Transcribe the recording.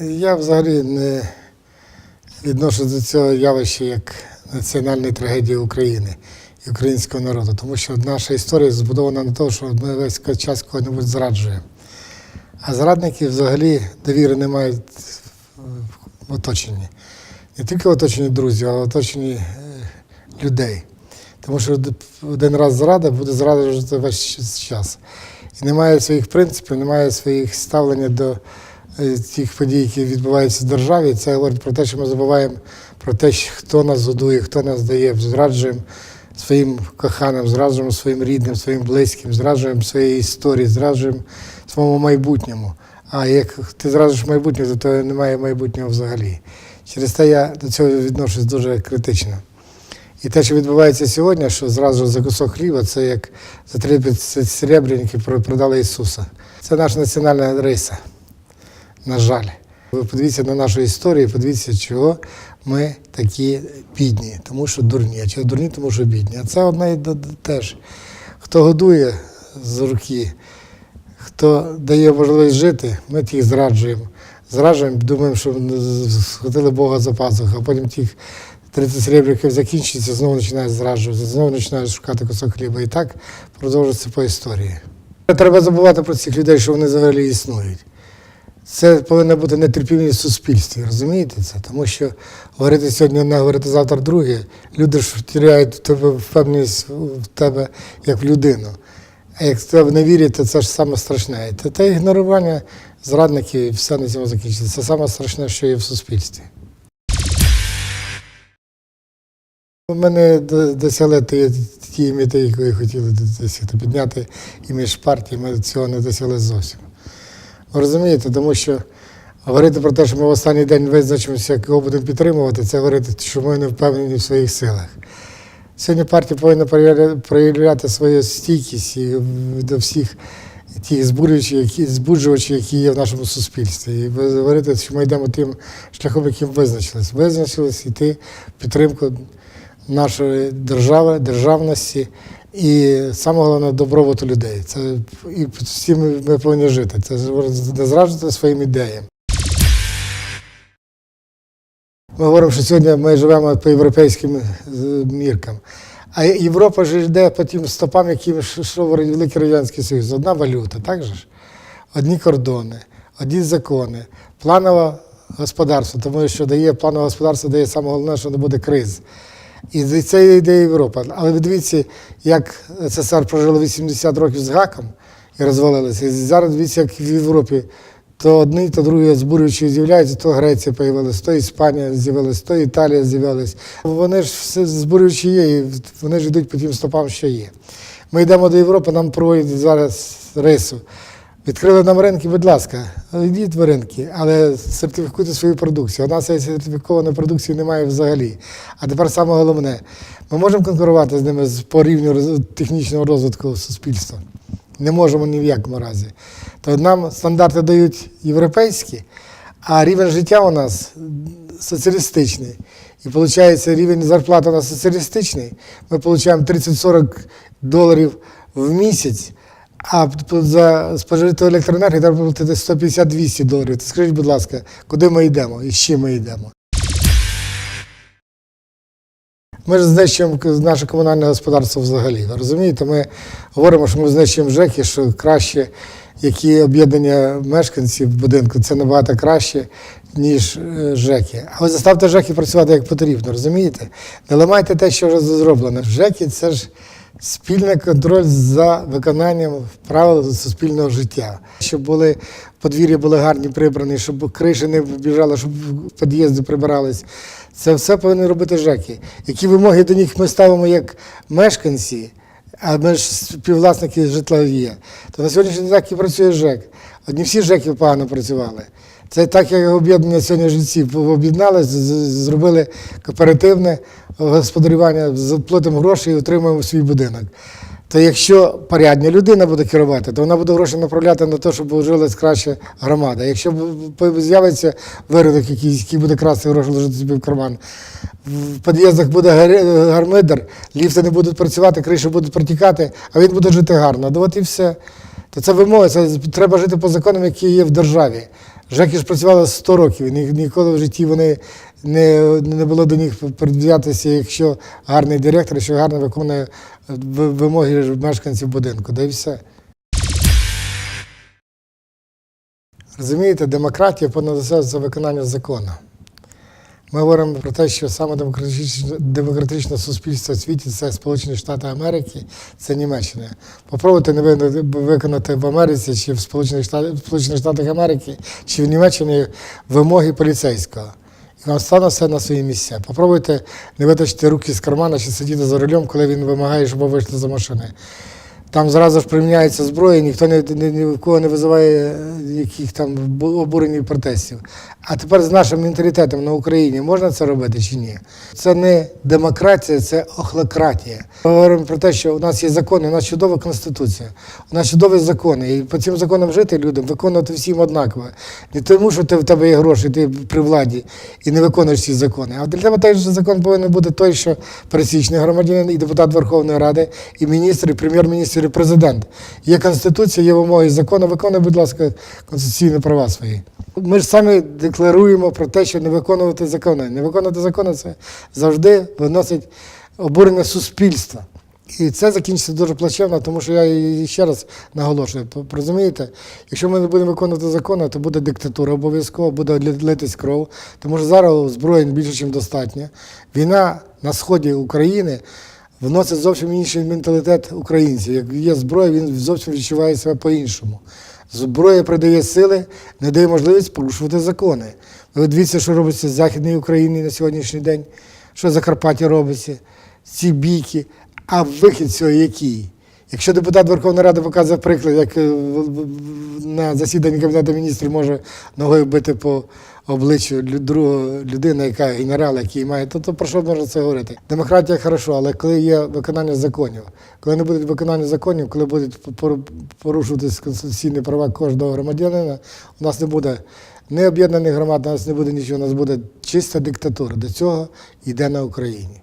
Я взагалі не відношу до цього явища як національної трагедії України і українського народу, тому що наша історія збудована на тому, що ми весь час кого-небудь зраджуємо. А зрадники взагалі довіри не мають в оточенні. Не тільки в оточенні друзів, а в оточенні е, людей. Тому що один раз зрада буде зраджувати весь час. І немає своїх принципів, немає своїх ставлення до тих подій, які відбуваються в державі. Це говорить про те, що ми забуваємо про те, хто нас годує, хто нас дає, зраджуємо своїм коханим, зраджуємо своїм рідним, своїм близьким, зраджуємо своїй історії, зраджуємо своєму майбутньому. А як ти зраджуєш майбутнє, то то немає майбутнього взагалі. Через те я до цього відношусь дуже критично. І те, що відбувається сьогодні, що зразу за кусок хліба, це як за 30 серебряників продали Ісуса. Це наша національна риса. На жаль. Ви подивіться на нашу історію, подивіться, чого ми такі бідні, тому що дурні. А чого дурні, тому що бідні. А це одне і теж. Хто годує з руки, хто дає можливість жити, ми тих зраджуємо. Зраджуємо, думаємо, що схватили Бога за пазуху, а потім тих 30 серебряків закінчується, знову починають зраджувати, знову починають шукати кусок хліба. І так продовжується по історії. Треба забувати про цих людей, що вони взагалі існують. Це повинна бути нетерпімість в суспільстві, розумієте це? Тому що говорити сьогодні одне, говорити завтра друге, люди ж теряють в тебе впевненість в тебе як в людину. А як в тебе не вірять, то це ж саме страшне. Та, та ігнорування зрадників і все на цьому закінчиться. Це саме страшне, що є в суспільстві. Ми не до- досягли тієї мети, якої хотіли досягти, підняти імідж партії, ми цього не досягли зовсім. Розумієте, тому що говорити про те, що ми в останній день визначимося, кого будемо підтримувати, це говорити, що ми не впевнені в своїх силах. Сьогодні партія повинна проявляти свою стійкість і до всіх тих збуджувачів, які, є в нашому суспільстві. І говорити, що ми йдемо тим шляхом, яким визначились. Визначились йти в підтримку нашої держави, державності і саме головне добробуту людей. Це і всі ми, ми повинні жити. Це не зраджувати своїм ідеям. Ми говоримо, що сьогодні ми живемо по європейським е, міркам. А Європа ж йде по тим стопам, які йшов Великий Радянський Союз. Одна валюта, так же ж? Одні кордони, одні закони, планове господарство, тому що дає планове господарство дає саме головне, що не буде криз. І це йде Європа. Але ви дивіться, як СССР прожили 80 років з гаком і розвалилися. І зараз дивіться, як в Європі то одні, то другі збурюючі з'являються, то Греція з'явилася, то Іспанія з'явилася, то Італія з'явилася. Вони ж все збурюючі є, і вони ж йдуть по тим стопам, що є. Ми йдемо до Європи, нам проводять зараз рису. Відкрили нам ринки, будь ласка, йдіть в ринки, але сертифікуйте свою продукцію. У нас сертифікованої продукції немає взагалі. А тепер саме головне, ми можемо конкурувати з ними по рівню технічного розвитку суспільства. Не можемо ні в якому разі. То нам стандарти дають європейські, а рівень життя у нас соціалістичний. І виходить, рівень зарплати у нас соціалістичний. Ми отримуємо 30-40 доларів в місяць, а за спожиту електроенергію треба платити 150-200 доларів. То скажіть, будь ласка, куди ми йдемо і з чим ми йдемо? Ми ж знищуємо наше комунальне господарство взагалі. Розумієте? Ми говоримо, що ми знищуємо ЖЕКи, що краще, які об'єднання мешканців будинку, це набагато краще, ніж е, ЖЕКи. Але заставте ЖЕКи працювати як потрібно, розумієте? Не ламайте те, що вже зроблено. ЖЕКи це ж спільний контроль за виконанням правил суспільного життя. Щоб були подвір'я були гарні прибрані, щоб криші не біжали, щоб під'їзди прибирались. Це все повинні робити ЖЕКи. Які вимоги до них ми ставимо як мешканці, а ми ж співвласники житла є. То на сьогоднішній день так і працює ЖЕК. Одні всі ЖЕКи погано працювали. Це так, як об'єднання сьогодні жильців об'єдналися, зробили кооперативне господарювання, заплатимо гроші і отримуємо свій будинок. То якщо порядна людина буде керувати, то вона буде гроші направляти на те, щоб жилась краще громада. Якщо з'явиться виродок, який, який буде красти гроші ложити собі в карман, в під'їздах буде гармидер, ліфти не будуть працювати, криші будуть протікати, а він буде жити гарно. От і все. То це вимоги, це треба жити по законам, які є в державі. Жеки ж працювали 100 років, і ні- ніколи в житті вони не, не було до них приділятися, якщо гарний директор, якщо гарно виконує вимоги мешканців будинку. Да і все. Розумієте, демократія понад усе за виконання закону. Ми говоримо про те, що саме демократичне, демократичне суспільство в світі це Сполучені Штати Америки, це Німеччина. Попробуйте не ви- виконати в Америці чи в Сполучених Штатах, в Сполучених Штатах Америки, чи в Німеччині вимоги поліцейського. І вам стане все на свої місця. Попробуйте не витащити руки з кармана чи сидіти за рулем, коли він вимагає, щоб ви вийшли за машини. Там зразу ж приміняється зброя, ніхто не, не, ні в кого не визиває е, яких там бу- обурень протестів. А тепер з нашим менталітетом на Україні можна це робити чи ні? Це не демократія, це охлократія. Ми говоримо про те, що у нас є закони, у нас чудова конституція, у нас чудові закони. І по цим законам жити людям, виконувати всім однаково. Не тому, що ти, в тебе є гроші, ти при владі і не виконуєш ці закони. А для тебе теж закон повинен бути той, що пересічний громадянин, і депутат Верховної Ради, і міністр, і прем'єр-міністр, і президент. Є конституція, є вимоги закону. Виконуй, будь ласка, конституційні права свої. Ми ж самі декларуємо про те, що не виконувати закони. Не виконувати закони це завжди виносить обурення суспільства. І це закінчиться дуже плачевно, тому що я ще раз наголошую, розумієте, якщо ми не будемо виконувати закони, то буде диктатура обов'язково, буде литись кров, тому що зараз зброї більше, ніж достатньо. Війна на сході України вносить зовсім інший менталітет українців. Як є зброя, він зовсім відчуває себе по-іншому. Зброя придає сили, не дає можливість порушувати закони. Ви дивіться, що робиться в Західній Україні на сьогоднішній день, що в Закарпатті робиться, ці бійки. А вихід цього який? Якщо депутат Верховної Ради показує приклад, як е, на засіданні Кабінету міністрів може ногою бити по обличчю другого людини, яка генерал, який має, то, то про що можна це говорити? Демократія хорошо, але коли є виконання законів, коли не буде виконання законів, коли будуть пор- порушуватись конституційні права кожного громадянина, у нас не буде ні об'єднаних громад, у нас не буде нічого, у нас буде чиста диктатура. До цього йде на Україні.